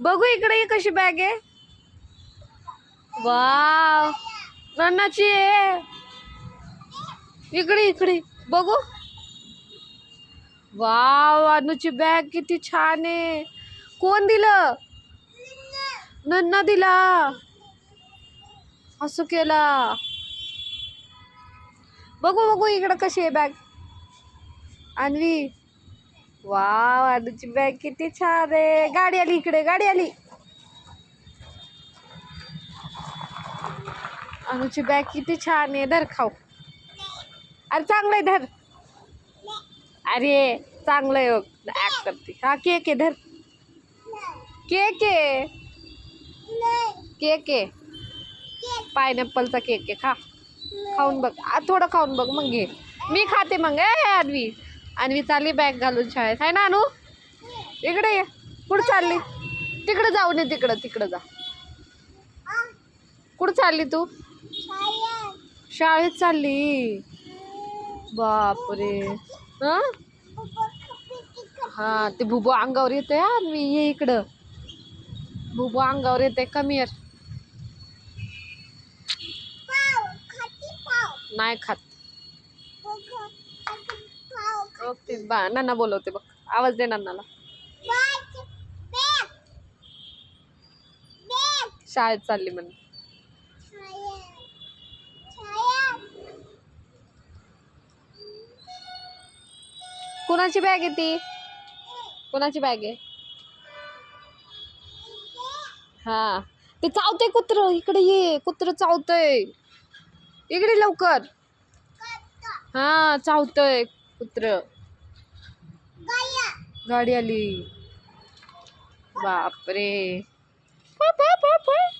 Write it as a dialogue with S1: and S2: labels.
S1: बघू इकडे ही कशी बॅग आहे. वाव नन्नाची आहे. इकडे इकडे, बघू. वाव अनुची बॅग किती छान आहे. कोण दिलं? नन्ना दिला. असं केला. बघू बघू, इकडं कशी आहे बॅग अन्वी वाव अनुची बॅग किती छान आहे. गाडी आली इकडे गाडी आली. अनुची बॅग किती छान आहे. धर खाऊ. अरे चांगलं आहे धर. अरे चांगलं आहे ऍक्ट करते. हा केक आहे धर. केक आहे. केक आहे. पायनॅपलचा केक आहे. खा. खाऊन बघ. आ, थोडं खाऊन बघ. मग घे. मी खाते मग. ए अन्वी अन्वी चालली बॅग घालून शाळेत. आहे ना अनु इकडे ये. कुठं चालली? तिकडं जाऊ नये तिकडं. तिकडं जा. कुठं चालली तू? शाळेत चालली. बापरे. हा? हा ते बुबू अंगावर येते हा. मी ये इकडं. बुबू अंगावर येते कमी नाही खात. ओके बा नाना बोलवते बघ. आवाज दे नानाला शाळेत चालली म्हणे कुणाची बॅग आहे ती? कुणाची बॅग आहे? हा. ते चावतंय कुत्र. इकडे ये. कुत्र चावतंय. इकडे लवकर. हा चावतंय. कुत्र. गाडी आली. बापरे. पा, पा, पा.